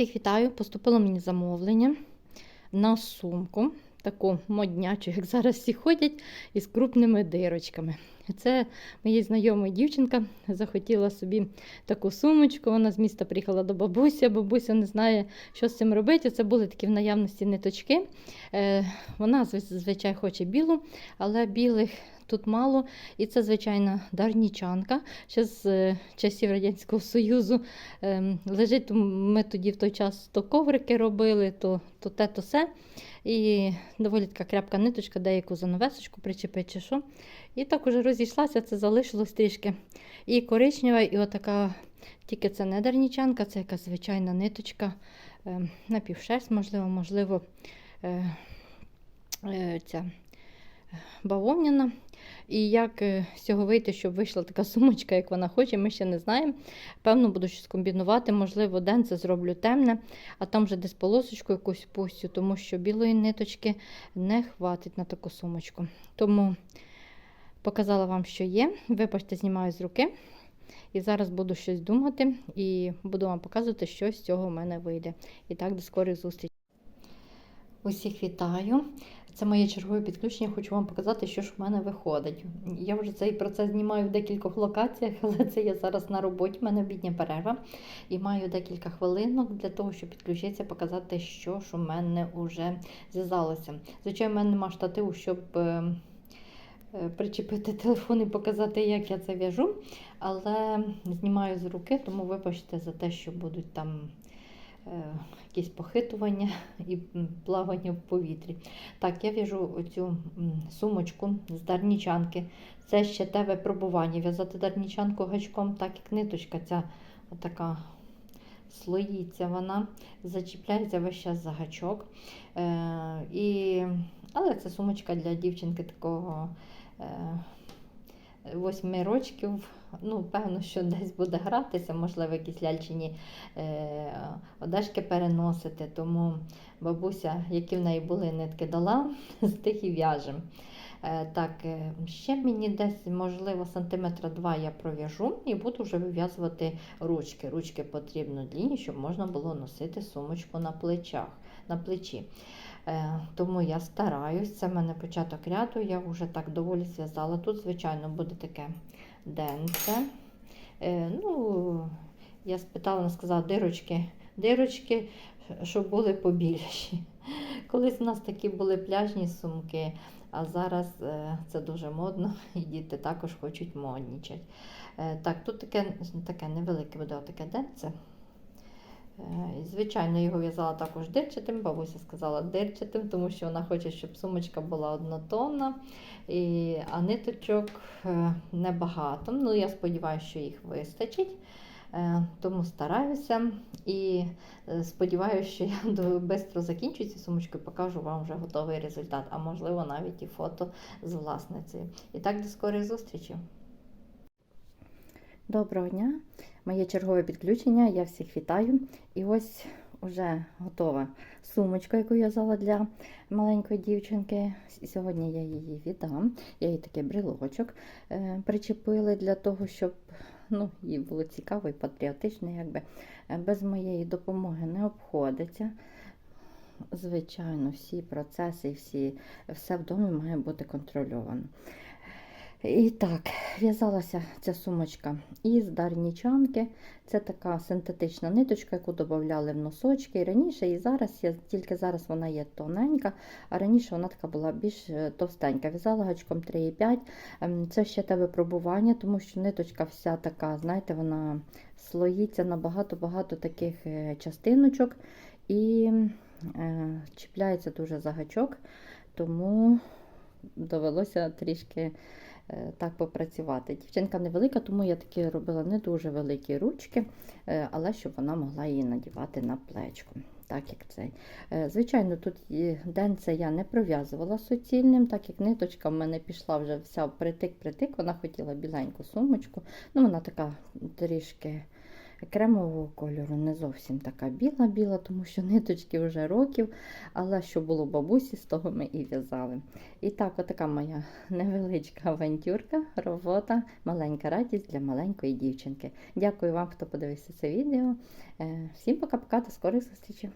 Всіх вітаю! Поступило мені замовлення на сумку, таку моднячу, як зараз всі ходять, із крупними дирочками. Це моїй знайомої дівчинка захотіла собі таку сумочку. Вона з міста приїхала до бабусі, бабуся не знає, що з цим робити. Це були такі в наявності ниточки. Е, Вона зазвичай хоче білу, але білих тут мало. І це звичайна дарнічанка. Ще з е, часів Радянського Союзу ем, лежить. Ми тоді в той час то коврики робили, то, то те, то се. І доволі така крепка ниточка, деяку занавесочку причепить чи що. І так уже розійшлася, це залишилось трішки. І коричнева, і отака, тільки це не дарнічанка, це якась звичайна ниточка, е, напівшерсть, можливо, можливо, е, е, ця бавовняна. І як е, з цього вийти, щоб вийшла така сумочка, як вона хоче, ми ще не знаємо. Певно, буду щось комбінувати. Можливо, день це зроблю темне, а там вже десь полосочку якусь пустю, тому що білої ниточки не хватить на таку сумочку. Тому показала вам, що є. Вибачте, знімаю з руки. І зараз буду щось думати і буду вам показувати, що з цього в мене вийде. І так, до скорих зустрічей. Усіх вітаю. Це моє чергове підключення. Хочу вам показати, що ж в мене виходить. Я вже цей процес знімаю в декількох локаціях, але це я зараз на роботі. в мене обідня перерва. І маю декілька хвилинок для того, щоб підключитися, показати, що ж у мене вже зв'язалося. Звичайно, в мене немає штативу, щоб. е, е, Причепити телефон і показати, як я це в'яжу, але знімаю з руки, тому вибачте за те, що будуть там якісь похитування і плавання в повітрі. Так, я в'яжу оцю сумочку з дарнічанки. Це ще те випробування. В'язати дарнічанку гачком, так як ниточка ця така слоїться вона, зачіпляється весь час за гачок. Е, і... Але це сумочка для дівчинки такого. Е, Восьми рочків, ну, певно, що десь буде гратися, можливо, якісь ляльчині е, одежки переносити. Тому бабуся, які в неї були нитки, дала, з тих і в'яжемо. Е, так, е, ще мені десь, можливо, сантиметра два я пров'яжу і буду вже вив'язувати ручки. Ручки потрібно длінні, щоб можна було носити сумочку на плечах, на плечі. Е, Тому я стараюсь, це в мене початок ряду, я вже так доволі зв'язала. Тут, звичайно, буде таке денце. Е, Ну, Я спитала, вона сказала, дирочки, дирочки, щоб були побільші. Колись у нас такі були пляжні сумки, а зараз е, це дуже модно, і діти також хочуть моднічать. Е, Так, тут таке, таке невелике буде таке денце. Е, Звичайно, його в'язала також дирчатим. Бабуся сказала дирчатим, тому що вона хоче, щоб сумочка була однотонна, і, а ниточок е, небагато. Ну, я сподіваюся, що їх вистачить. Е, Тому стараюся і сподіваюся, що я швидко закінчу цю сумочку і покажу вам вже готовий результат, а можливо навіть і фото з власницею. І так, до скорих зустрічей! Доброго дня! Моє чергове підключення. Я всіх вітаю. І ось вже готова сумочка, яку я взяла для маленької дівчинки. Сьогодні я її віддам. Я їй такий брелочок е, причепили для того, щоб ну, їй було цікаво і патріотично, якби Е, без моєї допомоги не обходиться. Звичайно, всі процеси, всі, все в домі має бути контрольовано. І так, в'язалася ця сумочка із дарнічанки. Це така синтетична ниточка, яку додавали в носочки. І раніше і зараз, тільки зараз вона є тоненька, а раніше вона така була більш е, товстенька. В'язала гачком 3,5. Ем, Це ще те випробування, тому що ниточка вся така, знаєте, вона слоїться на багато-багато таких е, частиночок і е, чіпляється дуже за гачок, тому довелося трішки так попрацювати. Дівчинка невелика, тому я такі робила не дуже великі ручки, е, але щоб вона могла її надівати на плечку. Так як цей. Е, Звичайно, тут денце я не пров'язувала суцільним, так як ниточка в мене пішла вже вся притик-притик, вона хотіла біленьку сумочку. Ну, Вона така трішки кремового кольору, не зовсім така біла-біла, тому що ниточки вже років, але що було бабусі, з того ми і в'язали. І так, отака моя невеличка авантюрка, робота, маленька радість для маленької дівчинки. Дякую вам, хто подивився це відео. Е, Всім пока-пока, до скорих зустрічей!